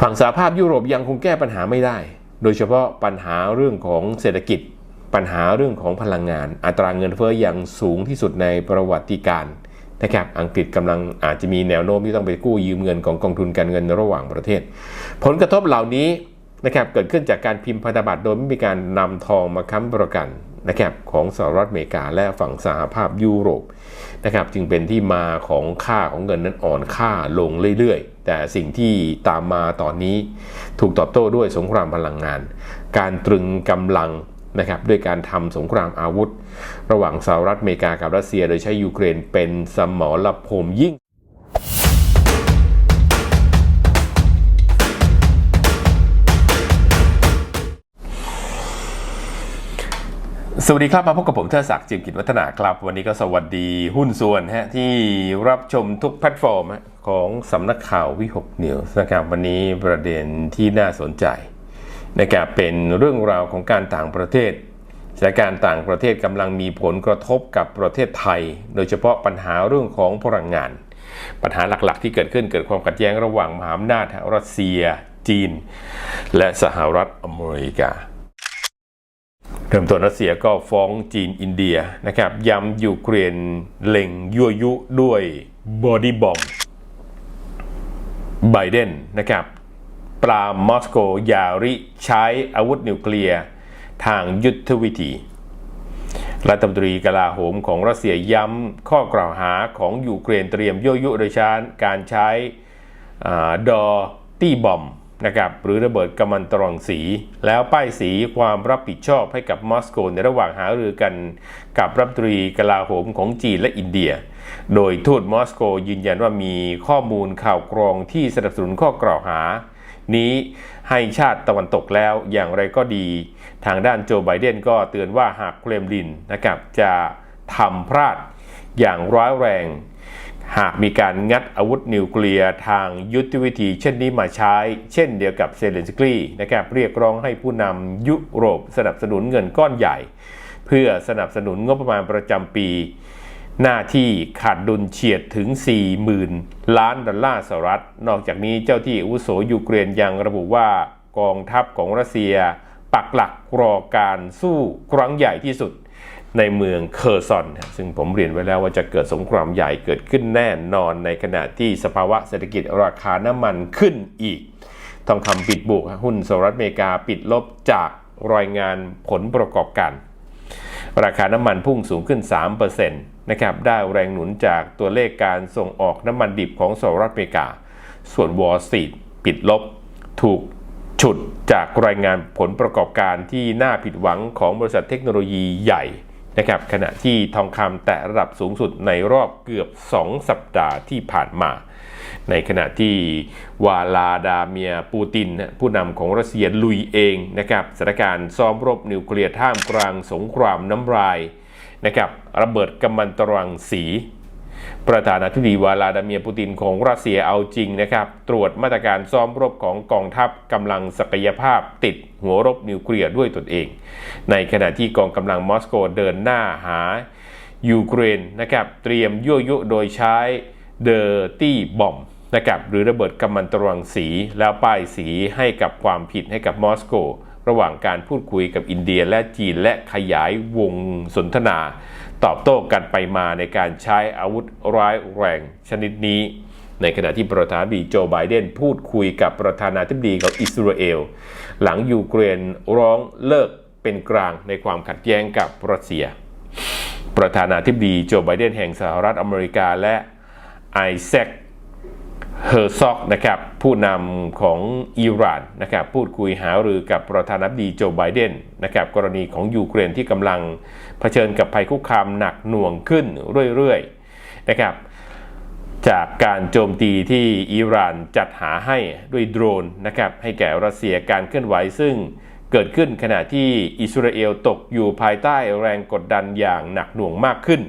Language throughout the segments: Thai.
ฝั่งสหภาพยุโรปยังคงแก้ปัญหาไม่ได้ โดยเฉพาะปัญหาเรื่องของเศรษฐกิจ ปัญหาเรื่องของพลังงาน อัตราเงินเฟ้อยังสูงที่สุดในประวัติการนะครับอังกฤษกำลังอาจจะมีแนวโน้มที่ต้องไปกู้ยืมเงินของกองทุนการเงินระหว่างประเทศ ผลกระทบเหล่านี้นะครับเกิดขึ้นจากการพิมพ์พันธบัตรโดยไม่มีการนำทองมาค้ำประกันนะครับของสหรัฐอเมริกาและฝั่งสหภาพยุโรปนะครับจึงเป็นที่มาของค่าของเงินนั้นอ่อนค่าลงเรื่อยๆ แต่สิ่งที่ตามมาตอนนี้ถูกตอบโต้ด้วยสงครามพลังงาน การตรึงกำลังนะครับด้วยการทำสงครามอาวุธ ระหว่างสหรัฐอเมริกากับรัสเซีย โดยใช้ยูเครนเป็นสมรภูมิยิ่ง สวัสดีครับมาพบกับผมเทิดศักดิ์จิมกิจวัฒนาครับ วันนี้ก็สวัสดีหุ้นส่วนฮะที่รับชมทุกแพลตฟอร์มของสำนักข่าววิหกนิวส์นะครับวันนี้ประเด็นที่น่าสนใจนะครับเป็นเรื่องราวของการต่างประเทศสถานการณ์ต่างประเทศกำลังมีผลกระทบกับประเทศไทย โดยเฉพาะปัญหาเรื่องของพลังงาน ปัญหาหลักๆ ที่เกิดขึ้นเกิดความขัดแย้งระหว่างมหาอำนาจรัสเซีย จีน และสหรัฐอเมริกา เริ่มต้นรัสเซียก็ฟ้องจีนอินเดียนะครับย้ำยูเครนเล็งยั่วยุด้วยบอดี้บอมไบเดนนะครับปรามมอสโกย่าริใช้อาวุธนิวเคลียร์ทางยุทธวิธี รัฐมนตรีกลาโหมของรัสเซียย้ำข้อกล่าวหาของยูเครนเตรียมยั่วยุโดยใช้การใช้อดอตี้บอม นะครับหรือระเบิดกัมมันตรังสี แล้วป้ายสีความรับผิดชอบให้กับมอสโกในระหว่างหารือกันกับรัฐมนตรีกลาโหมของจีนและอินเดีย โดยทูตมอสโกยืนยันว่ามีข้อมูลข่าวกรองที่สนับสนุนข้อกล่าวหา นี้ให้ชาติตะวันตกแล้วอย่างไรก็ดี ทางด้านโจไบเดนก็เตือนว่าหากเครมลินนะครับจะทำพลาดอย่างร้ายแรง หากมีการงัดอาวุธนิวเคลียร์ทางยุทธวิธีเช่นนี้มาใช้ เช่นเดียวกับเซเลนสกี้นะครับเรียกร้องให้ผู้นำยุโรปสนับสนุนเงินก้อนใหญ่ เพื่อสนับสนุนงบประมาณประจำปี หน้าที่ขาดดุลเฉียดถึง 40,000 ล้านดอลลาร์สหรัฐ นอกจากนี้เจ้าที่อุโสยูเครนยังระบุว่ากองทัพของรัสเซีย ปักหลักรอการสู้ครั้งใหญ่ที่สุด ในเมืองเคอร์ซอนซึ่งผมเรียนไว้แล้วว่าจะเกิดสงครามใหญ่เกิดขึ้นแน่นอนในขณะที่สภาวะเศรษฐกิจราคาน้ำมันขึ้นอีก ทองคำปิดบวกหุ้นสหรัฐอเมริกาปิดลบจากรายงานผลประกอบการ ราคาน้ำมันพุ่งสูงขึ้น 3%นะครับได้แรงหนุนจากตัวเลขการส่งออกน้ำมันดิบของสหรัฐอเมริกา ส่วนวอลสตรีทปิดลบถูกฉุดจากรายงานผลประกอบการที่น่าผิดหวังของบริษัทเทคโนโลยีใหญ่ นะครับขณะที่ทองคำแตะระดับสูงสุดในรอบเกือบ 2 สัปดาห์ที่ผ่านมา ในขณะที่วาลาดาเมียปูติน ผู้นำของรัสเซียลุยเองนะครับสถานการณ์ซ้อมรบนิวเคลียร์ท่ามกลางสงครามน้ำลายนะครับระเบิดกำมันตรังสี ประธานาธิบดีวลาดาเมียร์ปูตินของรัสเซียเอาจริงนะครับ ตรวจมาตรการซ้อมรบของกองทัพกำลังศักยภาพติดหัวรบนิวเคลียร์ด้วยตนเอง ในขณะที่กองกำลังมอสโกเดินหน้าหายูเครนนะครับเตรียมยั่วยุโดยใช้เดอร์ตี้บอมนะครับหรือระเบิดกัมมันตรังสี แล้วป้ายสีให้กับความผิดให้กับมอสโก ระหว่างการพูดคุยกับอินเดียและจีนและขยายวงสนทนา ตอบโต้กันไปมาในการใช้อาวุธร้ายแรงชนิดนี้ ในขณะที่ประธานาธิบดีโจไบเดนพูดคุยกับประธานาธิบดีของอิสราเอล หลังยูเครนร้องเลิกเป็นกลางในความขัดแย้งกับรัสเซีย ประธานาธิบดีโจไบเดนแห่งสหรัฐอเมริกาและไอแซค เฮอร์ซอกนะครับผู้นำของอิหร่านนะครับพูดคุยหารือกับประธานาธิบดีโจไบเดนนะครับกรณีของยูเครนที่กำลังเผชิญกับภัยคุกคามหนักหน่วงขึ้นเรื่อยๆนะครับจากการโจมตีที่อิหร่านจัดหาให้ด้วยโดรนนะครับให้แก่รัสเซียการเคลื่อนไหวซึ่งเกิดขึ้นขณะที่อิสราเอลตกอยู่ภายใต้แรงกดดันอย่างหนักหน่วงมากขึ้น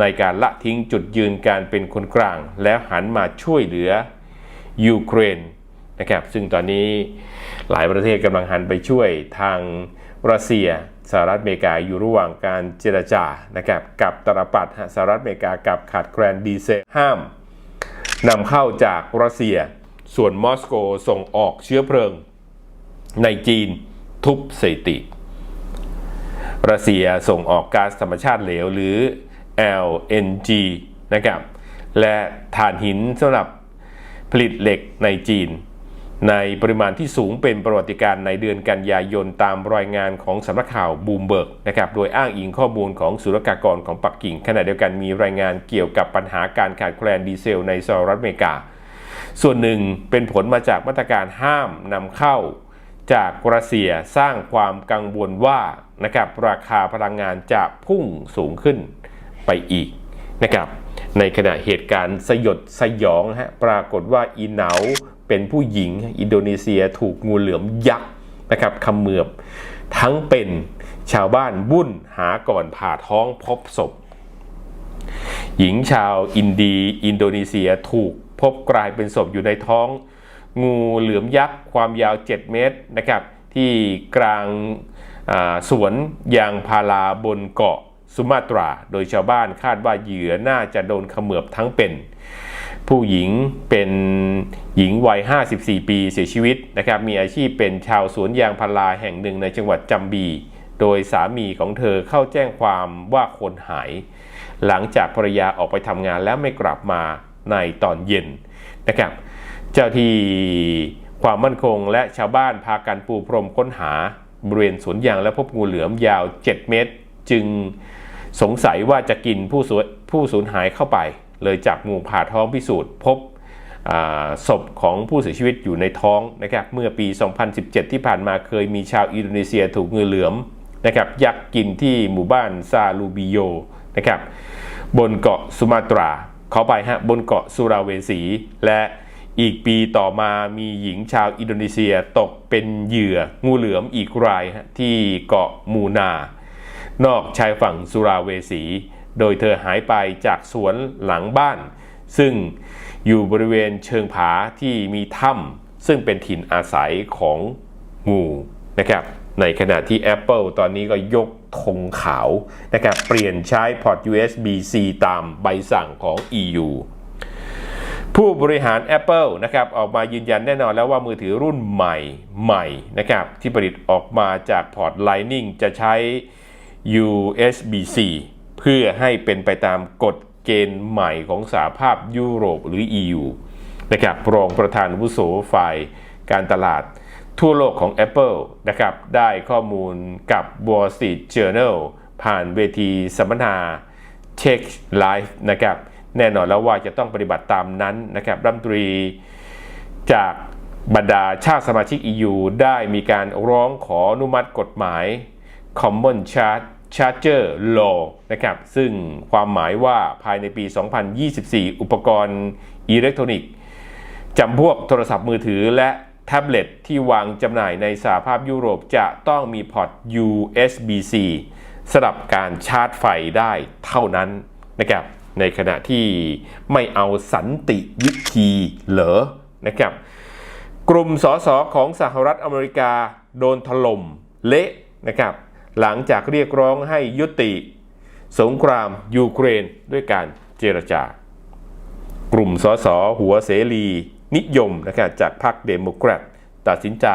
ในการละทิ้งจุดยืนการเป็นคนกลาง แล้วหันมาช่วยเหลือยูเครนนะครับซึ่งตอนนี้หลายประเทศกำลังหันไปช่วยทางรัสเซียสหรัฐอเมริกาอยู่ระหว่างการเจรจานะครับกับตรปัดสหรัฐอเมริกากับขาดแคลนดีเซลห้ามนำเข้าจากรัสเซีย ส่วนมอสโกส่งออกเชื้อเพลิง ในจีนทุบสถิติรัสเซียส่งออกก๊าซธรรมชาติเหลวหรือ LNG นะครับ และถ่านหินสำหรับผลิตเหล็กในจีน ในปริมาณที่สูงเป็นประวัติการในเดือนกันยายนตามรายงานของสำนักข่าวบูมเบิร์กนะครับ โดยอ้างอิงข้อมูลของศุลกากรของปักกิ่ง ขณะเดียวกันมีรายงานเกี่ยวกับปัญหาการขาดแคลนดีเซลในสหรัฐอเมริกา ส่วนหนึ่งเป็นผลมาจากมาตรการห้ามนำเข้าจากรัสเซียสร้างความกังวลว่านะครับราคาพลังงานจะพุ่งสูงขึ้น ไปอีกนะครับในขณะเหตุการณ์สยดสยองฮะปรากฏว่าอีเหนาเป็นผู้หญิงอินโดนีเซียถูกงูเหลือมยักษ์นะครับเขมือบทั้งเป็นชาวบ้านบุ่นหาก่อนผ่าท้องพบศพ หญิงชาวอินดีอินโดนีเซียถูกพบกลายเป็นศพอยู่ในท้อง งูเหลือมยักษ์ความยาว 7 เมตรนะครับที่กลางาสวนยางพาราบนเกาะ สุมาตรา โดยชาวบ้านคาดว่าเหยื่อน่าจะโดนขมือบทั้งเป็น ผู้หญิงเป็นหญิงวัย 54 ปีเสียชีวิตนะครับ มีอาชีพเป็นชาวสวนยางพาราแห่งหนึ่งในจังหวัดจัมบี โดยสามีของเธอเข้าแจ้งความว่าคนหาย หลังจากภรรยาออกไปทำงานแล้วไม่กลับมาในตอนเย็นนะครับ เจ้าที่ความมั่นคงและชาวบ้านพากันปูพรมค้นหาบริเวณสวนยางและพบงูเหลือมยาว 7 เมตร จึง สงสัยว่าจะกินผู้สูญผู้สูญหายเข้าไป เลยจับงูผ่าท้องพิสูจน์ พบศพของผู้เสียชีวิตอยู่ในท้องนะครับเมื่อปี 2017 ที่ผ่านมาเคยมีชาวอินโดนีเซียถูกงูเหลือมนะครับยักษ์กินที่หมู่บ้านซาลูบิโยนะครับบนเกาะสุมาตราเขาไปฮะบนเกาะสุราเวสี และอีกปีต่อมามีหญิงชาวอินโดนีเซียตกเป็นเหยื่องูเหลือมอีกรายที่เกาะมูนา นอกชายฝั่งสุราเวสี โดยเธอหายไปจากสวนหลังบ้าน ซึ่งอยู่บริเวณเชิงผาที่มีถ้ำซึ่งเป็นถิ่นอาศัยของงูนะครับในขณะที่ Apple ตอนนี้ก็ยกธงขาวนะครับเปลี่ยนใช้พอร์ต USB-C ตามใบสั่งของ EU ผู้บริหาร Apple นะครับออกมายืนยันแน่นอนแล้วว่ามือถือรุ่นใหม่ใหม่นะครับที่ผลิตออกมาจากพอร์ต Lightning จะใช้ USB-C เพื่อให้เป็นไปตามกฎเกณฑ์ใหม่ของสหภาพยุโรปหรือ EU นะครับรองประธานวุโสฝ่ายการตลาดทั่วโลกของ Apple นะครับได้ข้อมูลกับ Wall Street Journal ผ่านเวทีสัมมนา Tech Live นะครับแน่นอนแล้วว่าจะต้องปฏิบัติตามนั้นนะครับรัฐมนตรีจากบรรดาชาติสมาชิก EU ได้มีการร้องขออนุมัติกฎหมาย Common Charge Charger Law นะครับซึ่งความหมายว่าภายในปี 2024 อุปกรณ์อิเล็กทรอนิกส์จำพวกโทรศัพท์มือถือและแท็บเล็ตที่วางจำหน่ายในสหภาพยุโรปจะต้องมีพอร์ต USB-C สำหรับการชาร์จไฟได้เท่านั้นนะครับในขณะที่ไม่เอาสันติวิธีเหรอนะครับ กลุ่มสสของสหรัฐอเมริกาโดนถล่มเละนะครับ หลังจากเรียกร้องให้ยุติ สงครามยูเครนด้วยการเจรจา กลุ่มสสหัวเสรีนิยมนะครับจากพรรคเดโมแครตตัดสินใจ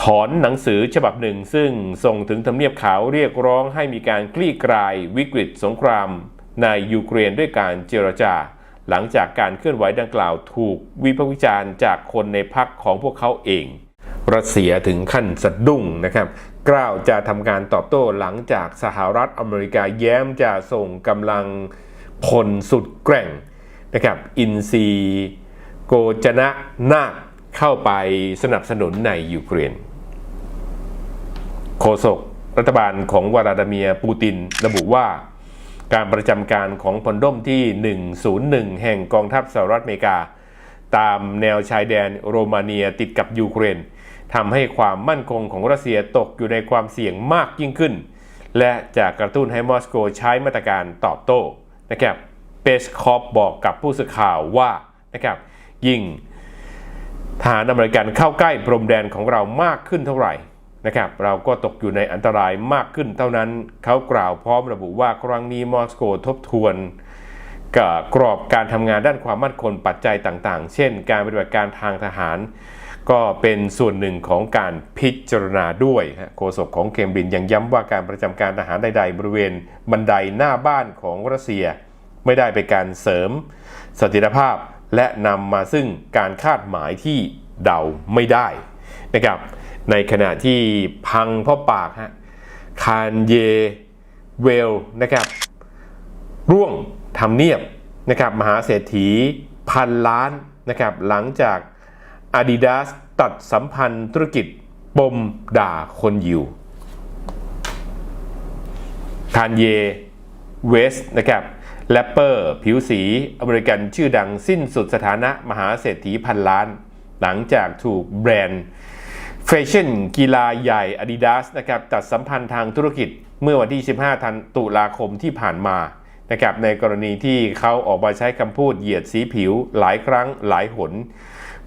ถอนหนังสือฉบับหนึ่ง ซึ่งส่งถึงทำเนียบขาวเรียกร้องให้มีการคลี่คลายวิกฤตสงครามในยูเครนด้วยการเจรจา หลังจากการเคลื่อนไหวดังกล่าวถูกวิพากษ์วิจารณ์จากคนในพรรคของพวกเขาเองรัสเซียถึงขั้นสะดุ้งนะครับ กล้าวจะทำการตอบโต้หลังจากสหรัฐอเมริกาแย้มจะส่งกำลังพลสุดแกร่งนะครับอินซีโกจนะนาคเข้าไปสนับสนุนในยูเครนโฆษกรัฐบาลของวลาดาเมียปูตินระบุว่า การประจำการของพลด้มที่ 101 แห่งกองทัพสหรัฐอเมริกา ตามแนวชายแดนโรมาเนียติดกับยูเครน ทำให้ความมั่นคงของรัสเซียตกอยู่ในความเสี่ยงมากยิ่งขึ้น และจะกระตุ้นให้มอสโกใช้มาตรการตอบโต้นะครับเปสคอปบอกกับผู้สื่อข่าวว่านะครับยิ่งทหารอเมริกันเข้าใกล้พรมแดนของเรามากขึ้นเท่าไหร่นะครับเราก็ตกอยู่ในอันตรายมากขึ้นเท่านั้นเขากล่าวพร้อมระบุว่าครั้งนี้มอสโกทบทวนกับกรอบการทำงานด้านความมั่นคงปัจจัยต่างๆ เช่น การปฏิบัติการทางทหาร ก็เป็นส่วนหนึ่งของการพิจารณาด้วยโฆษกของเคมบรินยังย้ำว่าการประจำการทหารใดๆ บริเวณบันไดหน้าบ้านของรัสเซีย ไม่ได้เป็นการเสริมสถิรภาพและนำมาซึ่งการคาดหมายที่เดาไม่ได้นะครับในขณะที่พังพ่อปากฮะคานเยเวลนะครับร่วงทำเนียบนะครับมหาเศรษฐีพันล้านนะครับหลังจาก Adidas ตัดสัมพันธ์ธุรกิจ ปมด่าคนยิวคานเย เวสนะครับแรปเปอร์ ผิวสีอเมริกันชื่อดังสิ้นสุดสถานะมหาเศรษฐีพันล้าน หลังจากถูกแบรนด์แฟชั่นกีฬาใหญ่ Adidas นะครับตัดสัมพันธ์ทางธุรกิจเมื่อวันที่ 15 ธันตุลาคมที่ผ่านมานะครับในกรณีที่เขาออกมาใช้คำพูดเหยียดสีผิวหลายครั้งหลายหน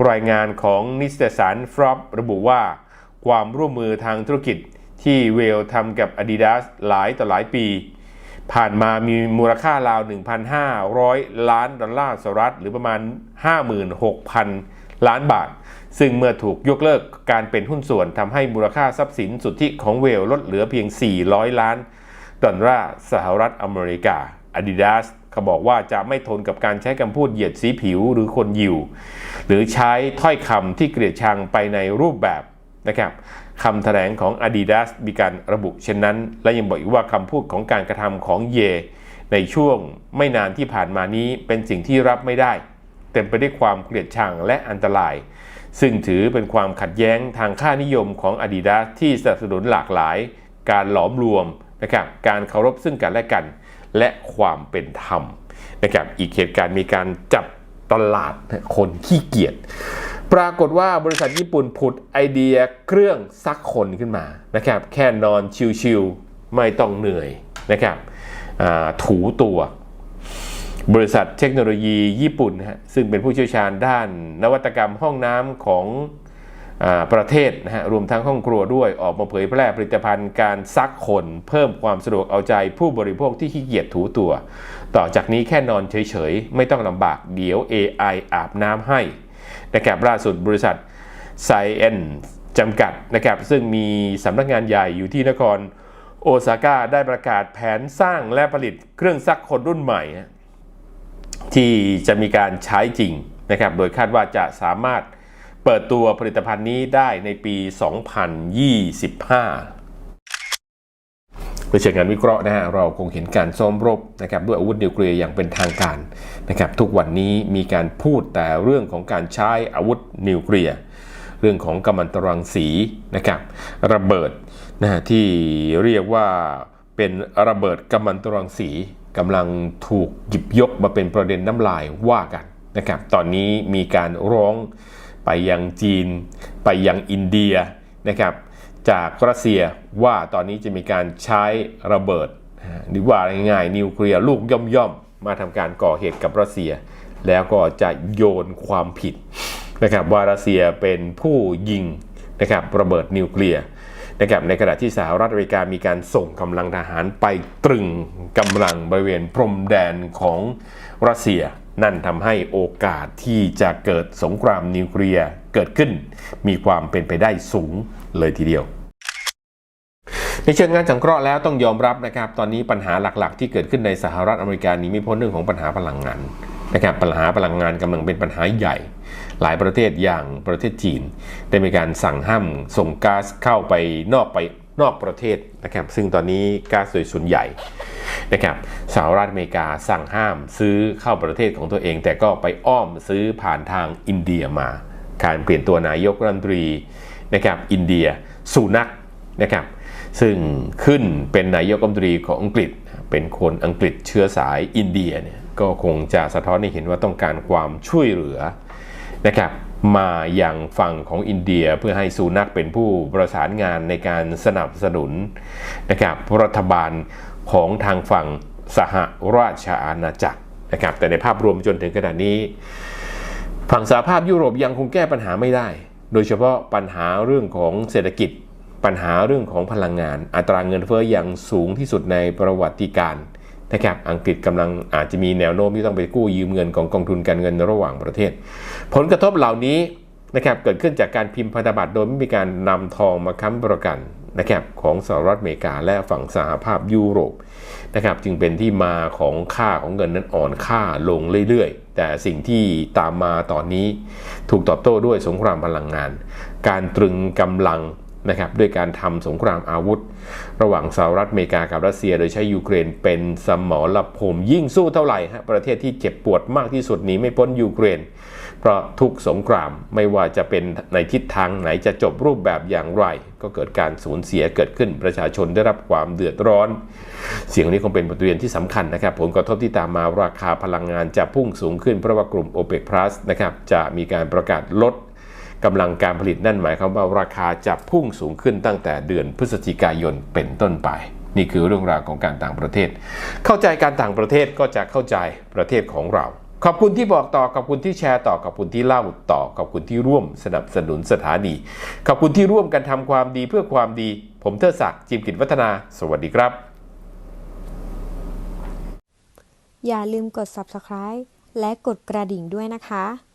รายงานของนิตยสารฟรอประบุว่า ความร่วมมือทางธุรกิจที่เวลทำกับ Adidas หลายต่อหลายปี ผ่านมามีมูลค่าราว 1,500 ล้านดอลลาร์สหรัฐ หรือประมาณ 56,000 ล้านบาท ซึ่งเมื่อถูกยกเลิกการเป็นหุ้นส่วนทำให้มูลค่าทรัพย์สินสุทธิของเวลลดเหลือเพียง 400 ล้านดอลลาร์สหรัฐอเมริกา Adidas เขาบอกว่าจะไม่ทนกับการใช้คำพูดเหยียดสีผิวหรือคนยิว หรือใช้ถ้อยคำที่เกลียดชังไปในรูปแบบนะครับคำแถลงของ Adidas มีการระบุเช่นนั้น และยังบอกอีกว่าคำพูดของการกระทำของเย ในช่วงไม่นานที่ผ่านมานี้เป็นสิ่งที่รับไม่ได้ เต็มไปด้วยความเกลียดชังและอันตราย ซึ่งถือเป็นความขัดแย้งทางค่านิยมของ Adidas ที่สนับสนุนหลากหลาย การหลอมรวมนะครับการเคารพซึ่งกันและกัน และความเป็นธรรมนะครับอีกเหตุการณ์มีการจับตลาดคนขี้เกียจปรากฏว่าบริษัทญี่ปุ่นผุดไอเดียเครื่องซักคนขึ้นมานะครับแค่นอนชิวๆไม่ต้องเหนื่อยนะครับถูตัว บริษัทเทคโนโลยีญี่ปุ่นนะฮะซึ่งเป็นผู้เชี่ยวชาญด้านนวัตกรรมห้องน้ำของ ประเทศนะฮะรวมทั้งห้องครัวด้วยออกมาเผยแพร่ผลิตภัณฑ์การซักคนเพิ่มความสะดวกเอาใจผู้บริโภคที่ขี้เกียจถูตัว ต่อจากนี้แค่นอนเฉยๆ ไม่ต้องลำบากเดี๋ยว AI อาบน้ำให้นะครับล่าสุดบริษัทไซเอนจำกัดนะครับซึ่งมีสำนักงานใหญ่อยู่ที่นครโอซาก้าได้ประกาศแผนสร้างและผลิตเครื่องซักคนรุ่นใหม่ ที่จะมีการใช้จริงนะครับโดยคาดว่าจะสามารถ เปิดตัวผลิตภัณฑ์นี้ได้ในปี 2025โดยเชิงงานวิเคราะห์นะฮะเราคงเห็นการซ้อมรบนะครับด้วยอาวุธนิวเคลียร์อย่างเป็นทางการนะครับทุกวันนี้มีการพูดแต่เรื่องของการใช้อาวุธนิวเคลียร์เรื่องของกัมมันตรังสีนะครับระเบิดนะที่เรียกว่าเป็นระเบิดกัมมันตรังสีกำลังถูกหยิบยกมาเป็นประเด็นน้ำลายว่ากันนะครับตอนนี้มีการร้อง ไปยังจีน ไปยังอินเดียนะครับจากรัสเซียว่าตอนนี้จะมีการใช้ระเบิดหรือว่าง่ายๆนิวเคลียร์ลูกย่อมๆ มาทำการก่อเหตุกับรัสเซีย แล้วก็จะโยนความผิดนะครับว่ารัสเซียเป็นผู้ยิงนะครับระเบิดนิวเคลียร์นะครับในขณะที่สหรัฐอเมริกามีการส่งกำลังทหารไปตรึงกำลังบริเวณพรมแดนของรัสเซีย นั่นทำให้โอกาสที่จะเกิดสงครามนิวเคลียร์เกิดขึ้น มีความเป็นไปได้สูงเลยทีเดียวในเชิงงานสังเคราะห์แล้วต้องยอมรับนะครับ ตอนนี้ปัญหาหลักๆ ที่เกิดขึ้นในสหรัฐอเมริกานี้ไม่พ้นเรื่องของปัญหาพลังงานนะครับปัญหาพลังงานกำลังเป็นปัญหาใหญ่ หลายประเทศอย่างประเทศจีน ได้มีการสั่งห้ามส่งก๊าซเข้าไปนอกไป นอกประเทศนะครับ ซึ่งตอนนี้ก๊าซโดยส่วนใหญ่นะครับสหรัฐอเมริกาสั่งห้ามซื้อเข้าประเทศของตัวเอง แต่ก็ไปอ้อมซื้อผ่านทางอินเดียมา การเปลี่ยนตัวนายกรัฐมนตรีนะครับอินเดียสุนักนะครับซึ่งขึ้นเป็นนายกรัฐมนตรีของอังกฤษ เป็นคนอังกฤษเชื้อสายอินเดียเนี่ยก็คงจะสะท้อนให้เห็นว่าต้องการความช่วยเหลือนะครับ มาอย่างฝั่งของอินเดียเพื่อให้ซูนักเป็นผู้ประสานงานในการสนับสนุนนะครับรัฐบาลของทางฝั่งสหราชอาณาจักรนะครับแต่ในภาพรวมจนถึงขณะนี้ ฝั่งสหภาพยุโรปยังคงแก้ปัญหาไม่ได้ โดยเฉพาะปัญหาเรื่องของเศรษฐกิจ ปัญหาเรื่องของพลังงาน อัตราเงินเฟ้ออย่างสูงที่สุดในประวัติการ นะครับอังกฤษกำลังอาจจะมีแนวโน้มที่ต้องไปกู้ยืมเงินของกองทุนการเงินระหว่างประเทศ ผลกระทบเหล่านี้นะครับเกิดขึ้นจากการพิมพ์พันธบัตรโดยไม่มีการนำทองมาค้ำประกันนะครับของสหรัฐอเมริกาและฝั่งสหภาพยุโรปนะครับจึงเป็นที่มาของค่าของเงินนั้นอ่อนค่าลงเรื่อยๆ แต่สิ่งที่ตามมาตอนนี้ถูกตอบโต้ด้วยสงครามพลังงาน การตรึงกำลัง นะครับด้วยการทำสงครามอาวุธ ระหว่างสหรัฐอเมริกากับรัสเซีย โดยใช้ยูเครนเป็นสมรภูมิยิ่งสู้เท่าไหร่ฮะประเทศที่เจ็บปวดมากที่สุดหนี้ไม่พ้นยูเครน เพราะทุกสงครามไม่ว่าจะเป็นในทิศทางไหนจะจบรูปแบบอย่างไร ก็เกิดการสูญเสียเกิดขึ้นประชาชนได้รับความเดือดร้อน เสียงนี้คงเป็นบทเรียนที่สำคัญนะครับ ผลกระทบที่ตามมาราคาพลังงานจะพุ่งสูงขึ้นเพราะว่ากลุ่ม OPEC Plus นะครับจะมีการประกาศลด กำลังการผลิตนั่นหมายความว่าราคาจะพุ่งสูงขึ้นตั้งแต่เดือนพฤศจิกายนเป็นต้นไป นี่คือเรื่องราวของการต่างประเทศ เข้าใจการต่างประเทศก็จะเข้าใจประเทศของเรา ขอบคุณที่บอกต่อขอบคุณที่แชร์ต่อขอบคุณที่เล่าต่อขอบคุณที่ร่วมสนับสนุนสถานีขอบคุณที่ร่วมกันทำความดีเพื่อความดี ผมเทอศักดิ์จิมกิจวัฒนา สวัสดีครับอย่าลืมกด subscribe และกดกระดิ่งด้วยนะคะ